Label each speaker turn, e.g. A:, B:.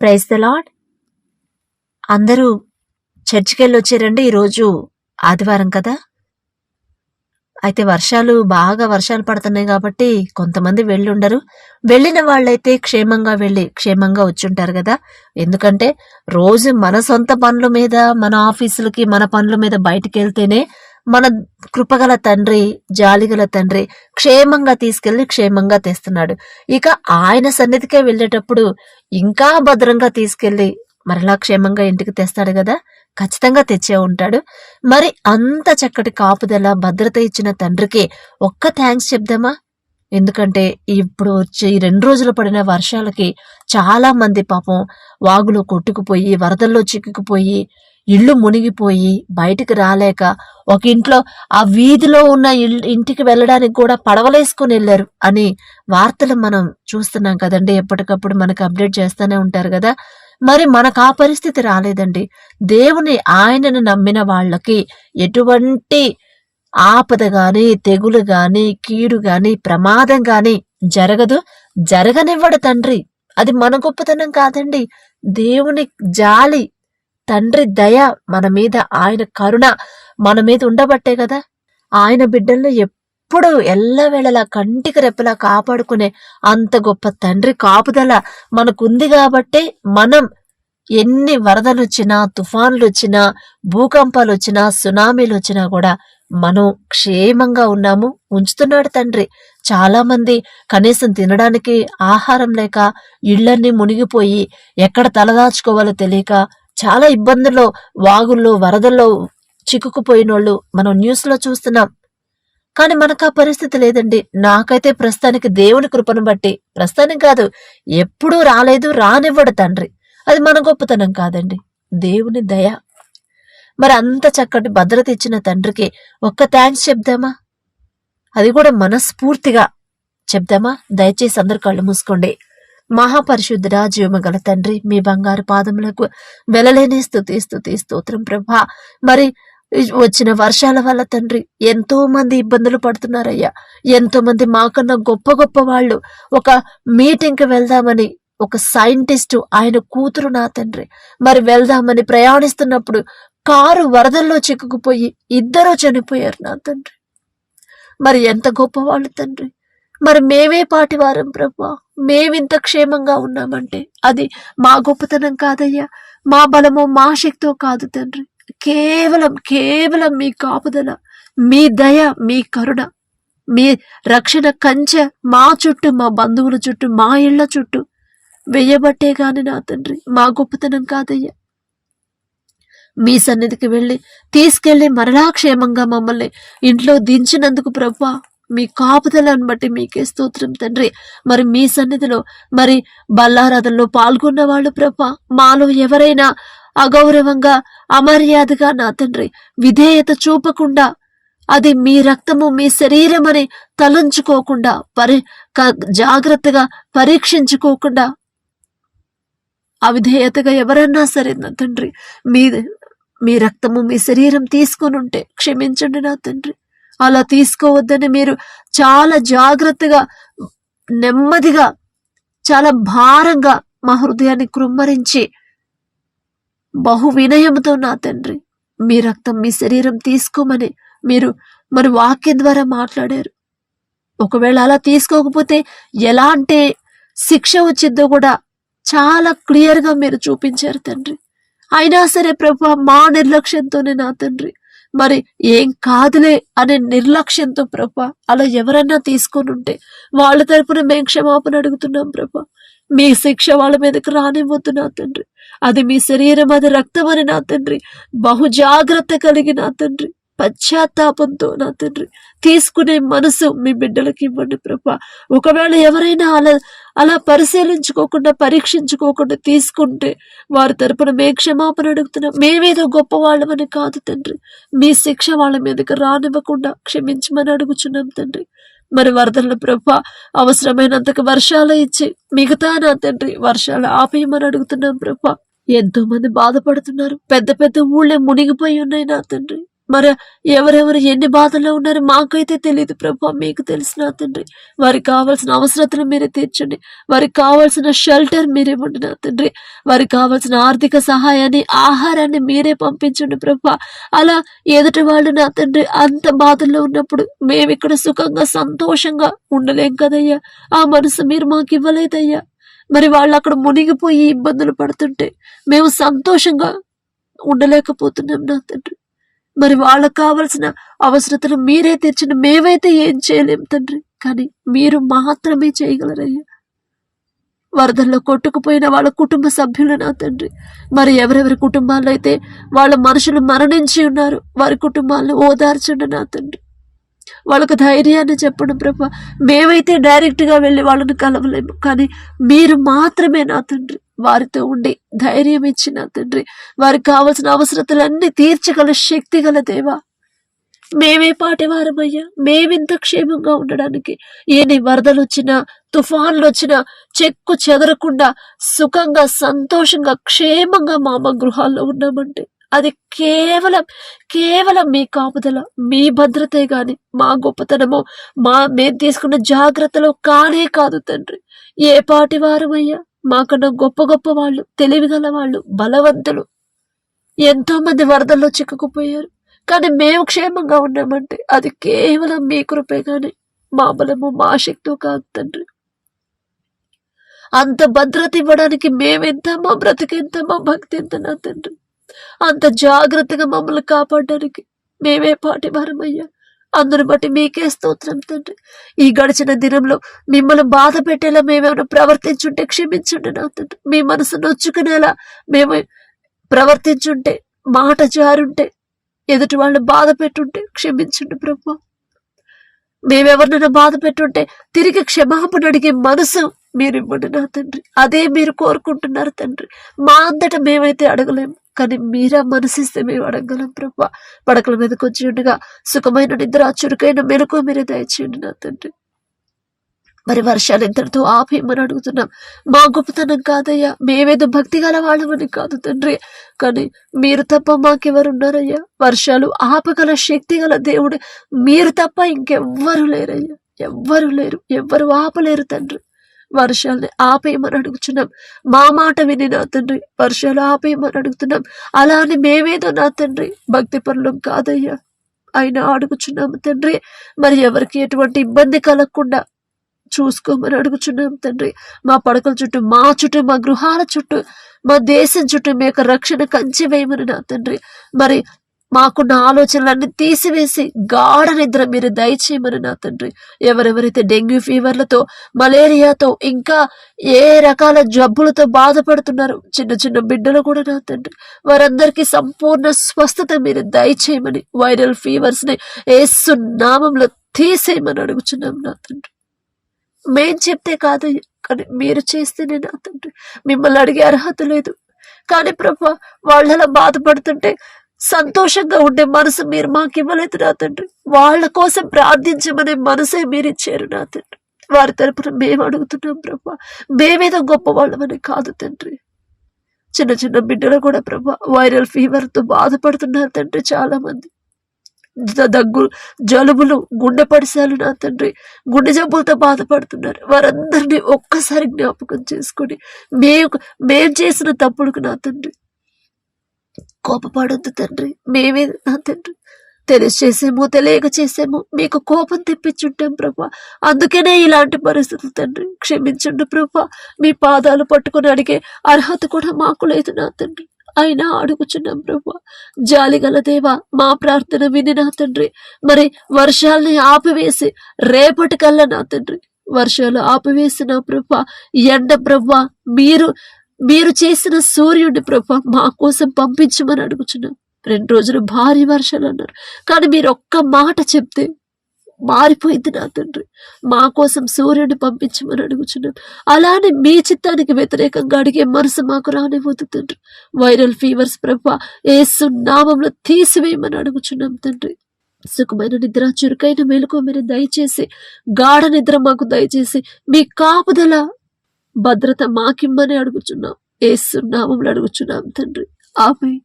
A: Praise the lord అందరూ చర్చికి వెళ్ళి వచ్చారండి ఈరోజు ఆదివారం కదా. అయితే వర్షాలు బాగా వర్షాలు పడుతున్నాయి కాబట్టి కొంతమంది వెళ్ళి ఉండరు వెళ్ళిన వాళ్ళైతే క్షేమంగా వెళ్ళి క్షేమంగా వచ్చుంటారు కదా. ఎందుకంటే రోజు మన సొంత పనుల మీద మన ఆఫీసులకి మన పనుల మీద బయటికి వెళ్తేనే మన కృపగల తండ్రి జాలిగల తండ్రి క్షేమంగా తీసుకెళ్ళి క్షేమంగా తెస్తున్నాడు. ఇక ఆయన సన్నిధికే వెళ్ళేటప్పుడు ఇంకా భద్రంగా తీసుకెళ్ళి మరలా క్షేమంగా ఇంటికి తెస్తాడు కదా? ఖచ్చితంగా తెచ్చే ఉంటాడు. మరి అంత చక్కటి కాపుదల భద్రత ఇచ్చిన తండ్రికి ఒక్క థ్యాంక్స్ చెప్దామా? ఎందుకంటే ఇప్పుడు వచ్చే ఈ రెండు రోజులు పడిన వర్షాలకి చాలా మంది పాపం వాగులో కొట్టుకుపోయి వరదల్లో చిక్కుకుపోయి ఇళ్ళు మునిగిపోయి బయటికి రాలేక ఒక ఇంట్లో ఆ వీధిలో ఉన్న ఇంటికి వెళ్ళడానికి కూడా పడవలేసుకుని వెళ్ళారు అని వార్తలు మనం చూస్తున్నాం కదండి. ఎప్పటికప్పుడు మనకు అప్డేట్ చేస్తూనే ఉంటారు కదా. మరి మనకు ఆ పరిస్థితి రాలేదండి. దేవుని ఆయనను నమ్మిన వాళ్ళకి ఎటువంటి ఆపద గాని తెగులు గాని కీడు గాని ప్రమాదం గాని జరగదు. జరగనివ్వడు తండ్రి. అది మన గొప్పతనం కాదండి. దేవుని జాలి తండ్రి దయ మన మీద ఆయన కరుణ మన మీద ఉండబట్టే కదా. ఆయన బిడ్డలను ఎప్పుడు ఎల్లవేళలా కంటికి రెప్పలా కాపాడుకునే అంత గొప్ప తండ్రి కాపుదల మనకుంది కాబట్టే మనం ఎన్ని వరదలు వచ్చినా తుఫాన్లు వచ్చినా భూకంపాలు వచ్చినా సునామీలు వచ్చినా కూడా మనం క్షేమంగా ఉన్నాము ఉంచుతున్నాడు తండ్రి. చాలా మంది కనీసం తినడానికి ఆహారం లేక ఇళ్ళన్నీ మునిగిపోయి ఎక్కడ తలదాచుకోవాలో తెలియక చాలా ఇబ్బందుల్లో వాగుల్లో వరదల్లో చిక్కుకుపోయినోళ్ళు మనం న్యూస్లో చూస్తున్నాం. కానీ మనకు ఆ పరిస్థితి లేదండి. నాకైతే ప్రస్తుతానికి దేవుని కృపను బట్టి ప్రస్తుతానికి కాదు ఎప్పుడూ రాలేదు రానివ్వడు తండ్రి. అది మన గొప్పతనం కాదండి. దేవుని దయ. మరి అంత చక్కటి భద్రత ఇచ్చిన తండ్రికి ఒక్క థ్యాంక్స్ చెప్దామా? అది కూడా మనస్ఫూర్తిగా చెప్దామా? దయచేసి అందరు కళ్ళు మూసుకోండి. మహాపరిశుద్ధుడా జీవమగల తండ్రి మీ బంగారు పాదములకు వెలలేని స్థుతి స్థుతి స్తోత్రం ప్రభా. మరి వచ్చిన వర్షాల వల్ల తండ్రి ఎంతో మంది ఇబ్బందులు పడుతున్నారయ్యా. ఎంతో మంది మాకన్నా గొప్ప గొప్ప వాళ్ళు. ఒక మీటింగ్కి వెళ్దామని ఒక సైంటిస్ట్ ఆయన కూతురు నా తండ్రి. మరి వెళ్దామని ప్రయాణిస్తున్నప్పుడు కారు వరదల్లో చిక్కుకుపోయి ఇద్దరూ చనిపోయారు నా తండ్రి. మరి ఎంత గొప్ప వాళ్ళు తండ్రి. మరి మేమే పాటివారం ప్రభా. మేమింత క్షేమంగా ఉన్నామంటే అది మా గొప్పతనం కాదయ్యా. మా బలమో మా శక్తో కాదు తండ్రి. కేవలం కేవలం మీ కాపుదల మీ దయ మీ కరుణ మీ రక్షణ కంచె మా చుట్టూ మా బంధువుల చుట్టూ మా ఇళ్ళ చుట్టూ వెయ్యబట్టే గాని నా తండ్రి. మా గొప్పతనం కాదయ్యా. మీ సన్నిధికి వెళ్ళి తీసుకెళ్ళి మరలా క్షేమంగా మమ్మల్ని ఇంట్లో దించినందుకు ప్రభా మీ కాపుదలను బట్టి మీకే స్తోత్రం తండ్రి. మరి మీ సన్నిధిలో మరి బల్లారాధనలో పాల్గొన్న వాళ్ళు ప్రభా మాలో ఎవరైనా అగౌరవంగా అమర్యాదగా నా తండ్రి విధేయత చూపకుండా అది మీ రక్తము మీ శరీరం అని తలంచుకోకుండా పరి క- జాగ్రత్తగా పరీక్షించుకోకుండా అవిధేయతగా ఎవరన్నా సరే నా తండ్రి మీ మీ రక్తము మీ శరీరం తీసుకొని ఉంటే క్షమించండి నా తండ్రి. అలా తీసుకోవద్దని మీరు చాలా జాగ్రత్తగా నెమ్మదిగా చాలా భారంగా మా హృదయాన్ని కృమ్మరించి బహు వినయంతో నా తండ్రి మీ రక్తం మీ శరీరం తీసుకోమని మీరు మరి వాక్యం ద్వారా మాట్లాడారు. ఒకవేళ అలా తీసుకోకపోతే ఎలాంటి శిక్ష వచ్చిందో కూడా చాలా క్లియర్గా మీరు చూపించారు తండ్రి. అయినా సరే ప్రభు మా నిర్లక్ష్యంతోనే నా తండ్రి. మరి ఏం కాదులే అనే నిర్లక్ష్యంతో ప్రభ అలా ఎవరన్నా తీసుకొని ఉంటే వాళ్ళ తరపున మేము క్షమాపణ అడుగుతున్నాం ప్రభ. మీ శిక్ష వాళ్ళ మీదకి రానివ్వద్దు నా తండ్రి. అది మీ శరీరం అది రక్తం అని నా తండ్రి. బహు జాగ్రత్త కలిగి నా తండ్రి. పశ్చాత్తాపంతో నా తండ్రి తీసుకునే మనసు మీ బిడ్డలకి ఇవ్వండి ప్రభా. ఒకవేళ ఎవరైనా అలా అలా పరిశీలించుకోకుండా పరీక్షించుకోకుండా తీసుకుంటే వారి తరపున మే క్షమాపణ అడుగుతున్నాం. మేమేదో గొప్ప వాళ్ళమని కాదు తండ్రి. మీ శిక్ష వాళ్ళ మీదకి రానివ్వకుండా క్షమించమని అడుగుచున్నాం తండ్రి. మరి వరదల ప్రభ అవసరమైనంతకు వర్షాలు ఇచ్చి మిగతా నా తండ్రి వర్షాలు ఆపేయమని అడుగుతున్నాం ప్రభ. ఎంతో మంది బాధపడుతున్నారు. పెద్ద పెద్ద ఊళ్ళే మునిగిపోయి ఉన్నాయి నా తండ్రి. మరి ఎవరెవరు ఎన్ని బాధల్లో ఉన్నారో మాకైతే తెలియదు ప్రభా మీకు తెలిసిన తండ్రి. వారికి కావాల్సిన అవసరతలు మీరే తీర్చండి. వారికి కావాల్సిన షెల్టర్ మీరే ఇవ్వండి నా తండ్రి. వారికి కావాల్సిన ఆర్థిక సహాయాన్ని ఆహారాన్ని మీరే పంపించండి ప్రభా. అలా ఎదుటి వాళ్ళు నా తండ్రి అంత బాధల్లో ఉన్నప్పుడు మేము ఇక్కడ సుఖంగా సంతోషంగా ఉండలేం కదయ్యా. ఆ మనసు మీరు మాకు ఇవ్వలేదయ్యా. మరి వాళ్ళు అక్కడ మునిగిపోయి ఇబ్బందులు పడుతుంటే మేము సంతోషంగా ఉండలేకపోతున్నాం నా తండ్రి. మరి వాళ్ళకు కావలసిన అవసరతలు మీరే తీర్చిన మేమైతే ఏం చేయలేం తండ్రి. కానీ మీరు మాత్రమే చేయగలరయ్యా. వరదల్లో కొట్టుకుపోయిన వాళ్ళ కుటుంబ సభ్యులు నా తండ్రి. మరి ఎవరెవరి కుటుంబాల్లో అయితే వాళ్ళ మనుషులు మరణించి ఉన్నారు వారి కుటుంబాలను ఓదార్చండి నా తండ్రి. వాళ్ళకు ధైర్యాన్ని చెప్పండి ప్రభా. మేమైతే డైరెక్ట్గా వెళ్ళి వాళ్ళని కలవలేము. కానీ మీరు మాత్రమే నా తండ్రి. వారితో ఉండి ధైర్యం ఇచ్చి నా తండ్రి. వారికి కావలసిన అవసరతలన్నీ తీర్చగల శక్తి గల దేవా. మేమే పాటివారమయ్యా. మేమింత క్షేమంగా ఉండడానికి ఏని వరదలు వచ్చినా తుఫాన్లు వచ్చినా చెక్కు చెదరకుండా సుఖంగా సంతోషంగా క్షేమంగా మా అమ్మ గృహాల్లో ఉన్నామంటే అది కేవలం కేవలం మీ కాపుదల మీ భద్రతే గాని మా గొప్పతనమో మా మేము తీసుకున్న జాగ్రత్తలో కానే కాదు తండ్రి. ఏ పాటి వారమయ్యా మాకన్నా గొప్ప గొప్ప వాళ్ళు తెలివిగల వాళ్ళు బలవంతులు. ఎంతో మంది వరదల్లో చిక్కుకుపోయారు. కానీ మేము క్షేమంగా ఉన్నామంటే అది కేవలం మీ కృపే కానీ మా బలము మా శక్తి కాదు తండ్రి. అంత భద్రత ఇవ్వడానికి మేమెంత మా బ్రతికెంత మా భక్తి ఎంత నా తండ్రి. అంత జాగ్రత్తగా మమ్మల్ని కాపాడడానికి మేమే పాటి వారమయ్యా అందుని బట్టి మీకే స్తోత్రం తండ్రి. ఈ గడిచిన దినంలో మిమ్మల్ని బాధ పెట్టేలా మేమేమైనా ప్రవర్తించుంటే క్షమించండి నా తండ్రి. మీ మనసు నొచ్చుకునేలా మేము ప్రవర్తించుంటే మాట జారుంటే ఎదుటి వాళ్ళని బాధ పెట్టుంటే క్షమించండి ప్రభు. మేమెవరినైనా బాధ పెట్టుంటే తిరిగి క్షమాపణ అడిగే మనసు మీరు ఇవ్వండి నా తండ్రి. అదే మీరు కోరుకుంటున్నారు తండ్రి. మా అంతటా మేమైతే అడగలేము. కానీ మీరా మనసిస్తే మేము అడగలం ప్రభా. పడకల మీద కొంచెం ఉండగా సుఖమైన నిద్ర చురుకైన మెలకు మీరే దయచేయండి నా తండ్రి. మరి వర్షాలు ఇంతటితో ఆపేయమని అడుగుతున్నాం. మా గొప్పతనం కాదయ్యా. మేమేదో భక్తి గల వాళ్ళమని కాదు తండ్రి. కానీ మీరు తప్ప మాకెవరున్నారయ్యా? వర్షాలు ఆపగల శక్తి గల దేవుడు. మీరు తప్ప ఇంకెవ్వరు లేరయ్యా. ఎవ్వరు లేరు. ఎవ్వరు ఆపలేరు తండ్రి. వర్షాలని ఆపేయమని అడుగుతున్నాం మా మాట విని నా తండ్రి వర్షాలు ఆపేయమని అడుగుతున్నాం. అలా అని మేమేదో నా తండ్రి భక్తి పనులం కాదయ్యా. అయినా అడుగుచున్నాము తండ్రి మరి ఎవరికి ఎటువంటి ఇబ్బంది కలగకుండా చూసుకోమని అడుగుచున్నాం తండ్రి. మా పడకల చుట్టూ మా చుట్టూ మా గృహాల చుట్టూ మా దేశం చుట్టూ మీ యొక్క రక్షణ కంచి వేయమని నా తండ్రి. మరి మాకున్న ఆలోచనలన్నీ తీసివేసి గాఢ నిద్ర మీరు దయచేయమని నా తండ్రి. ఎవరెవరైతే డెంగ్యూ ఫీవర్లతో మలేరియాతో ఇంకా ఏ రకాల జబ్బులతో బాధపడుతున్నారు చిన్న చిన్న బిడ్డలు కూడా నా తండ్రి. వారందరికీ సంపూర్ణ స్వస్థత మీరు దయచేయమని వైరల్ ఫీవర్స్ని ఏసు నామంలో తీసేయమని అడుగుచున్నాం నా తండ్రి. మేం చెప్తే కాదు కానీ మీరు చేస్తేనే నా తండ్రి. మిమ్మల్ని అడిగే అర్హత లేదు. కానీ ప్రభా వాళ్ళలా బాధపడుతుంటే సంతోషంగా ఉండే మనసు మీరు మాకు ఇవ్వలేదు నా తండ్రి. వాళ్ళ కోసం ప్రార్థించమనే మనసే మీరు ఇచ్చారు నా తండ్రి. వారి తరపున మేము అడుగుతున్నాం ప్రభా. మేమేదో గొప్ప వాళ్ళమని కాదు తండ్రి. చిన్న చిన్న బిడ్డలు కూడా ప్రభా వైరల్ ఫీవర్తో బాధపడుతున్నారు తండ్రి చాలా మంది దగ్గు జలుబులు గుండె పడిశాలు నా తండ్రి. గుండె జబ్బులతో బాధపడుతున్నారు. వారందరినీ ఒక్కసారి జ్ఞాపకం చేసుకొని మేము మేము చేసిన తప్పుడుకు నా తండ్రి కోపపడొద్దు తండ్రి. మేమే నా తండ్రి. తెలిసి చేసేమో తెలియక చేసేమో మీకు కోపం తెప్పించుంటాం ప్రభా. అందుకనే ఇలాంటి పరిస్థితులు తండ్రి. క్షమించండి ప్రభా. మీ పాదాలు పట్టుకుని అడిగే అర్హత కూడా మాకు లేదు నా తండ్రి. అయినా అడుగుచున్నాం ప్రభా. జాలిగల దేవా మా ప్రార్థన విని నా తండ్రి. మరి వర్షాల్ని ఆపివేసి రేపటికల్లా నా తండ్రి. వర్షాలు ఆపివేసిన ప్రభ ఎండ ప్రభ మీరు మీరు చేసిన సూర్యుడి ప్రభ మా కోసం పంపించమని అడుగుచున్నాం రెండు రోజులు భారీ వర్షాలు అన్నారు. కానీ మీరు ఒక్క మాట చెప్తే మారిపోయింది నా తండ్రి. మా కోసం సూర్యుడిని పంపించమని అడుగుచున్నాం అలానే మీ చిత్తానికి వ్యతిరేకంగా అడిగే మనసు మాకు రానివ్వద్దు తండ్రి. వైరల్ ఫీవర్స్ ప్రభ ఏసు నామంలో తీసివేయమని అడుగుచున్నాం తండ్రి. సుఖమైన నిద్ర చురుకైన మేలుకో మీరు దయచేసి గాఢ నిద్ర మాకు దయచేసి మీ కాపుదల భద్రత మాకిమ్మని అడుగుచున్నాం. ఏసు నామంలో అడుగుచున్నాం తండ్రి. ఆమె